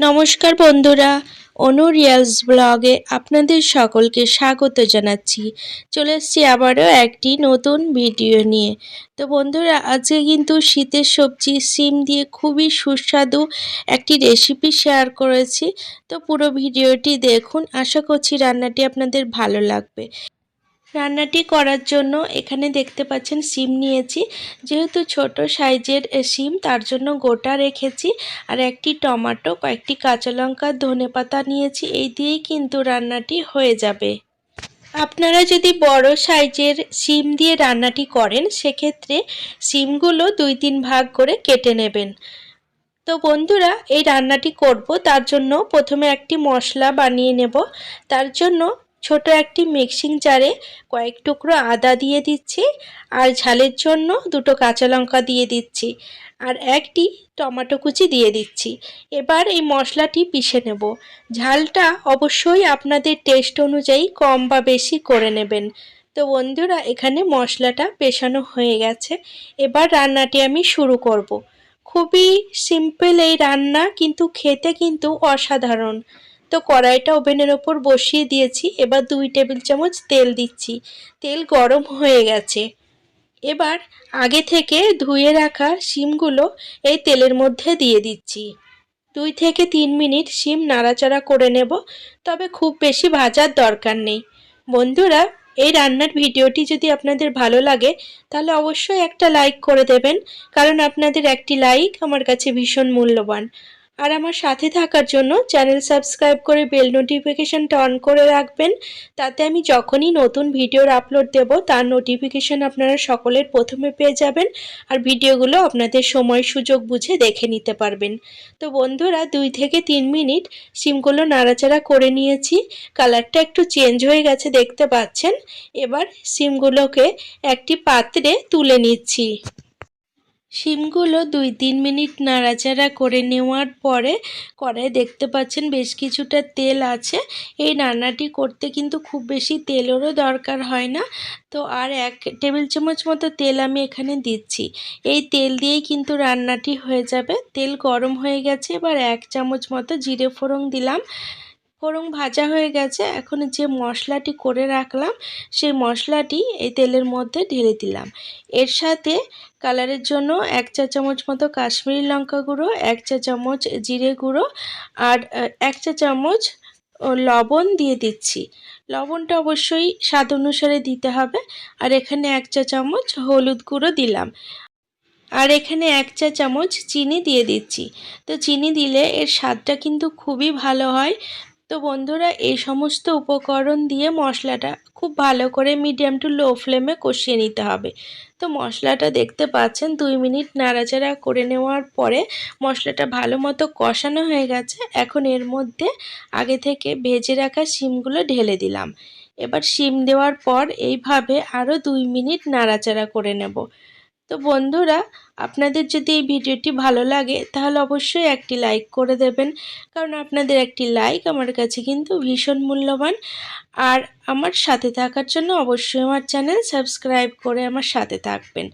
নমস্কার বন্ধুরা, অনু রিয়ালস ব্লগে আপনাদের সকলকে স্বাগত জানাচ্ছি। চলে এসেছি আবারও একটি নতুন ভিডিও নিয়ে। তো বন্ধুরা, আজকে কিন্তু শীতের সবজি, সিম দিয়ে খুবই সুস্বাদু একটি রেসিপি শেয়ার করেছি। তো পুরো ভিডিওটি দেখুন। আশা করছি রান্নাটি আপনাদের ভালো লাগবে। রান্নাটি করার জন্য এখানে দেখতে পাচ্ছেন সিম নিয়েছি। যেহেতু ছোট সাইজের সিম, তার জন্য গোটা রেখেছি। আর একটি টমাটো, কয়েকটি কাঁচা লঙ্কা, ধনে পাতা নিয়েছি। এই দিয়েই কিন্তু রান্নাটি হয়ে যাবে। আপনারা যদি বড় সাইজের সিম দিয়ে রান্নাটি করেন, সেক্ষেত্রে সিমগুলো দুই তিন ভাগ করে কেটে নেবেন। তো বন্ধুরা, এই রান্নাটি করব। তার জন্য প্রথমে একটি মশলা বানিয়ে নেব। তার জন্য ছোট একটি মিক্সিং জারে কয়েক টুকরো আদা দিয়ে দিচ্ছি আর ঝালের জন্য দুটো কাঁচা লঙ্কা দিয়ে দিচ্ছি আর একটি টমেটো কুচি দিয়ে দিচ্ছি। এবার এই মশলাটি পিষে নেব। ঝালটা অবশ্যই আপনাদের টেস্ট অনুযায়ী কম বা বেশি করে নেবেন। তো বন্ধুরা, এখানে মশলাটা পেশানো হয়ে গেছে। এবার রান্নাটি আমি শুরু করব। খুবই সিম্পল এই রান্না, কিন্তু খেতে কিন্তু অসাধারণ। তো কড়াইটা ওভেনের ওপর বসিয়ে দিয়েছি। এবার দুই টেবিল চামচ তেল দিচ্ছি। তেল গরম হয়ে গেছে। এবার আগে থেকে ধুয়ে রাখা শিমগুলো এই তেলের মধ্যে দিয়ে দিচ্ছি। দুই থেকে তিন মিনিট শিম নাড়াচাড়া করে নেব, তবে খুব বেশি ভাজার দরকার নেই। বন্ধুরা, এই রান্নার ভিডিওটি যদি আপনাদের ভালো লাগে, তাহলে অবশ্যই একটা লাইক করে দেবেন, কারণ আপনাদের একটি লাইক আমার কাছে ভীষণ মূল্যবান। আর আমার সাথে থাকার জন্য চ্যানেল সাবস্ক্রাইব করে বেল নোটিফিকেশানটা অন করে রাখবেন। তাতে আমি যখনই নতুন ভিডিওর আপলোড দেব, তার নোটিফিকেশান আপনারা সকলের প্রথমে পেয়ে যাবেন আর ভিডিওগুলো আপনাদের সময় সুযোগ বুঝে দেখে নিতে পারবেন। তো বন্ধুরা, দুই থেকে তিন মিনিট সিমগুলো নাড়াচাড়া করে নিয়েছি। কালারটা একটু চেঞ্জ হয়ে গেছে, দেখতে পাচ্ছেন? এবার সিমগুলোকে একটি পাত্রে তুলে নিচ্ছি। শিমগুলো দুই তিন মিনিট নাড়াচাড়া করে নেওয়ার পরে কড়াই দেখতে পাচ্ছেন বেশ কিছুটা তেল আছে। এই রান্নাটি করতে কিন্তু খুব বেশি তেলেরও দরকার হয় না। তো আর এক টেবিল চামচ মতো তেল আমি এখানে দিচ্ছি। এই তেল দিয়েই কিন্তু রান্নাটি হয়ে যাবে। তেল গরম হয়ে গেছে, এবার এক চামচ মতো জিরে ফোড়ন দিলাম। ফোড়ন ভাজা হয়ে গেছে। এখন যে মশলাটি করে রাখলাম, সেই মশলাটি এই তেলের মধ্যে ঢেলে দিলাম। এর সাথে কালারের জন্য এক চা চামচ মতো কাশ্মীরি লঙ্কা গুঁড়ো, এক চা চামচ জিরে গুঁড়ো আর এক চা চামচ লবণ দিয়ে দিচ্ছি। লবণটা অবশ্যই স্বাদ অনুসারে দিতে হবে। আর এখানে এক চা চামচ হলুদ গুঁড়ো দিলাম। আর এখানে এক চা চামচ চিনি দিয়ে দিচ্ছি। তো চিনি দিলে এর স্বাদটা কিন্তু খুবই ভালো হয়। তো বন্ধুরা, এই সমস্ত উপকরণ দিয়ে মশলাটা খুব ভালো করে মিডিয়াম টু লো ফ্লেমে কষিয়ে নিতে হবে। তো মশলাটা দেখতে পাচ্ছেন, দুই মিনিট নাড়াচাড়া করে নেওয়ার পরে মশলাটা ভালো মতো কষানো হয়ে গেছে। এখন এর মধ্যে আগে থেকে ভেজে রাখা শিমগুলো ঢেলে দিলাম। এবার শিম দেওয়ার পর এইভাবে আরও দুই মিনিট নাড়াচাড়া করে নেব। তো বন্ধুরা, আপনাদের যদি এই ভিডিওটি ভালো লাগে, তাহলে অবশ্যই একটি লাইক করে দেবেন। কারণ আপনাদের একটি লাইক আমার কাছে কিন্তু ভীষণ মূল্যবান। আর আমার সাথে থাকার জন্য অবশ্যই আমার চ্যানেল সাবস্ক্রাইব করে আমার সাথে থাকবেন।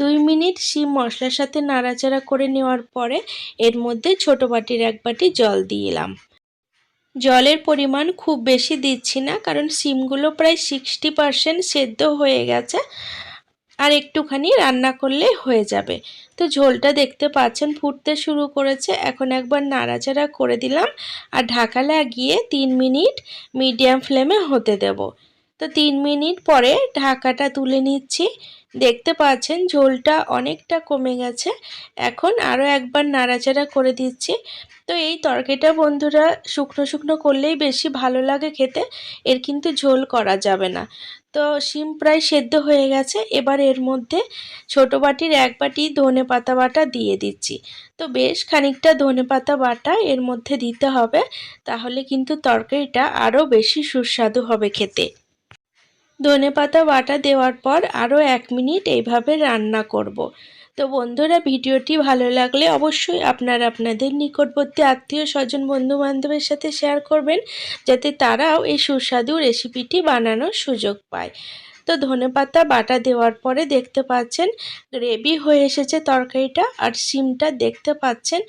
দুই মিনিট শিম মশলার সাথে নাড়াচাড়া করে নেওয়ার পরে এর মধ্যে ছোট বাটির এক বাটি জল দিলাম জলের পরিমাণ খুব বেশি দিচ্ছি না, কারণ সিমগুলো প্রায় সিক্সটি পারসেন্ট সেদ্ধ হয়ে গেছে। আর একটুখানি রান্না করলে হয়ে যাবে। তো ঝোলটা দেখতে পাচ্ছেন ফুটতে শুরু করেছে। এখন একবার নাড়াচাড়া করে দিলাম আর ঢাকা লাগিয়ে তিন মিনিট মিডিয়াম ফ্লেমে হতে দেব। তো তিন মিনিট পরে ঢাকাটা তুলে নিচ্ছি। দেখতে পাচ্ছেন ঝোলটা অনেকটা কমে গেছে। এখন আরও একবার নাড়াচাড়া করে দিচ্ছি। তো এই তরকারিটা বন্ধুরা শুকনো শুকনো করলেই বেশি ভালো লাগে খেতে। এর কিন্তু ঝোল করা যাবে না। তো শিম প্রায় সেদ্ধ হয়ে গেছে। এবার এর মধ্যে ছোট বাটির এক বাটি ধনে পাতা বাটা দিয়ে দিচ্ছি। তো বেশ খানিকটা ধনে পাতা বাটা এর মধ্যে দিতে হবে, তাহলে কিন্তু তরকারিটা আরও বেশি সুস্বাদু হবে খেতে। ধনে পাতা বাটা দেওয়ার পর আরও এক মিনিট এইভাবে রান্না করব। তো বন্ধুরা, ভিডিওটি ভালো লাগলে অবশ্যই আপনারা আপনাদের নিকটবর্তী আত্মীয় স্বজন বন্ধু বান্ধবের সাথে শেয়ার করবেন, যাতে তারাও এই সুস্বাদু রেসিপিটি বানানোর সুযোগ পায়। তো ধনেপাতা বাটা দেওয়ার পরে দেখতে পাচ্ছেন গ্রেভি হয়ে এসেছে তরকারিটা, আর সিমটা দেখতে পাচ্ছেন,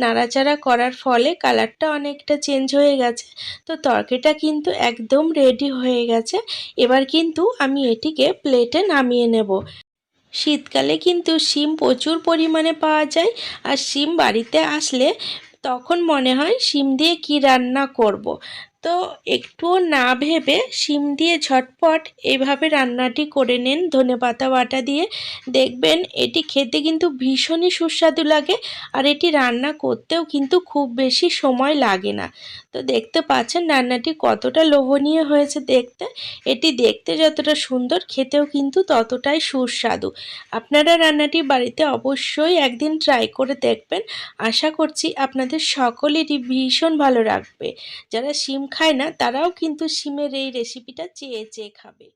নাড়াচাড়া করার ফলে কালারটা অনেকটা চেঞ্জ হয়ে গেছে। তো তরকারিটা কিন্তু একদম রেডি হয়ে গেছে। এবার কিন্তু আমি এটিকে প্লেটে নামিয়ে নেব। শীতকালে কিন্তু শিম প্রচুর পরিমাণে পাওয়া যায় আর শিম বাড়িতে আসলে তখন মনে হয় শিম দিয়ে কি রান্না করব। তো একটুও না ভেবে শিম দিয়ে ঝটপট এইভাবে রান্নাটি করে নিন। ধনে পাতা বাটা দিয়ে দেখবেন এটি খেতে কিন্তু ভীষণই সুস্বাদু লাগে আর এটি রান্না করতেও কিন্তু খুব বেশি সময় লাগে না। তো দেখতে পাচ্ছেন রান্নাটি কতটা লোভনীয় হয়েছে দেখতে। এটি দেখতে যতটা সুন্দর খেতেও কিন্তু ততটাই সুস্বাদু। আপনারা রান্নাটি বাড়িতে অবশ্যই একদিন ট্রাই করে দেখবেন। আশা করছি আপনাদের সকলেরই ভীষণ ভালো লাগবে। যারা শিম খায় না তারাও কিন্তু সিমের এই রেসিপিটা চেয়ে চেয়ে খাবে।